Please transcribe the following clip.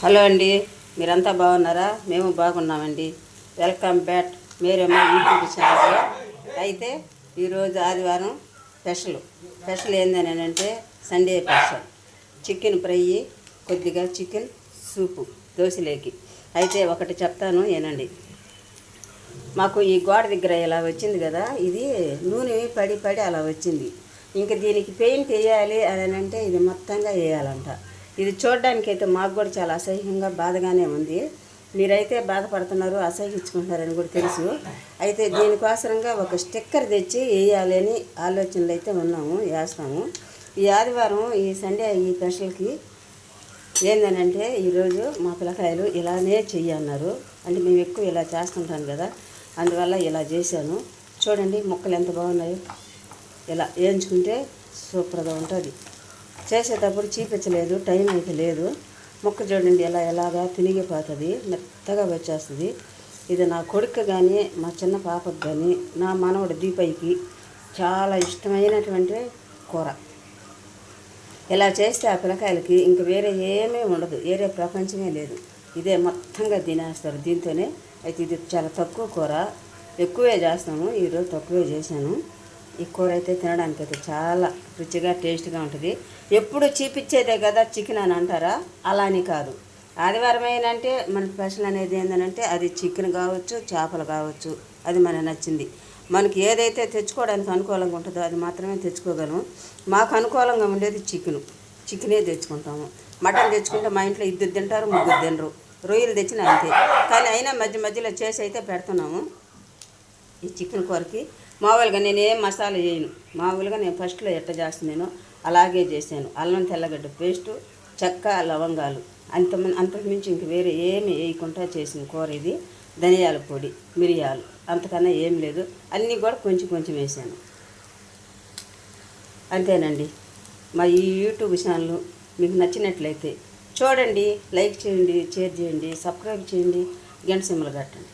Hello అండి మీరంతా బాగున్నారా? మేము బాగున్నామండి. వెల్కమ్ బ్యాక్ మీరేమో యూట్యూబ్ ఛానల్. అయితే ఈరోజు ఆదివారం స్పెషల్. స్పెషల్ ఏందని అంటే సండే స్పెషల్. చికెన్ ఫ్రై కొద్దిగా చికెన్ సూపు దోశలేకి. అయితే ఒకటి చెప్తాను ఏనండి. మాకు ఈ గోడ దగ్గర ఇలా వచ్చింది కదా ఇది నూనె పడి పడి అలా వచ్చింది. ఇంకా దీనికి పెయింట్ వేయాలి అని అంటే ఇది మొత్తంగా వేయాలంట. ఇది చూడడానికి అయితే మాకు కూడా చాలా అసహ్యంగా బాధగానే ఉంది. మీరైతే బాధపడుతున్నారు అసహ్యించుకుంటున్నారని కూడా తెలుసు. అయితే దీనికోసరంగా ఒక స్టిక్కర్ తెచ్చి వేయాలి అని ఆలోచనలు అయితే ఉన్నాము వేస్తాము. ఈ ఆదివారం ఈ సండే ఈ స్పెషల్కి ఏందనంటే ఈరోజు మా పిల్లకాయలు ఇలానే చెయ్యన్నారు అంటే మేము ఎక్కువ ఇలా చేస్తుంటాం కదా అందువల్ల ఇలా చేశాను. చూడండి మొక్కలు ఎంత బాగున్నాయో. ఇలా వేయించుకుంటే సూపర్గా ఉంటుంది. చేసేటప్పుడు చీపించలేదు టైం అయితే లేదు. మొక్క చూడండి ఎలా ఎలాగా తినిగిపోతుంది మెత్తగా వచ్చేస్తుంది. ఇది నా కొడుకు కానీ మా చిన్న పాపకు కానీ నా మనవడు దీపైకి చాలా ఇష్టమైనటువంటి కూర. ఇలా చేస్తే ఆ పిల్లకాయలకి ఇంక వేరే ఏమీ ఉండదు వేరే ప్రపంచమే లేదు. ఇదే మొత్తంగా తినేస్తారు దీంతోనే. అయితే ఇది చాలా తక్కువ కూర. ఎక్కువే చేస్తాము ఈరోజు తక్కువే చేశాను. ఈ కూర అయితే తినడానికి అయితే చాలా రుచిగా టేస్ట్గా ఉంటుంది. ఎప్పుడు చీపిచ్చేదే కదా చికెన్ అని అంటారా? అలా అని కాదు. ఆదివారం ఏంటంటే మన స్పెషల్ అనేది ఏంటంటే అది చికెన్ కావచ్చు చేపలు కావచ్చు అది మనకు నచ్చింది. మనకి ఏదైతే తెచ్చుకోవడానికి అనుకూలంగా ఉంటుందో అది మాత్రమే తెచ్చుకోగలము. మాకు అనుకూలంగా ఉండేది చికెను. చికెనే తెచ్చుకుంటాము. మటన్ తెచ్చుకుంటే మా ఇంట్లో ఇద్దరు తింటారు ముగ్గురు తినరు. రొయ్యలు తెచ్చిన అంతే. కానీ అయినా మధ్య మధ్యలో చేసి అయితే పెడుతున్నాము. ఈ చికెన్ కూరకి మామూలుగా నేను ఏం మసాలా చేయను మామూలుగా నేను ఫస్ట్లో ఎట్ట చేస్తున్నాను అలాగే చేశాను. అల్లం తెల్లగడ్డ పేస్టు చెక్క లవంగాలు. అంత అంతకుమించి ఇంక వేరే ఏమి వేయకుండా చేసిన కూర ఇది. ధనియాల పొడి మిరియాలు అంతకన్నా ఏం లేదు. అన్నీ కూడా కొంచెం కొంచెం వేసాను. అంతేనండి. మా ఈ యూట్యూబ్ ఛానల్ మీకు నచ్చినట్లయితే చూడండి లైక్ చేయండి షేర్ చేయండి సబ్స్క్రైబ్ చేయండి గంట సిమ్మలు కట్టండి.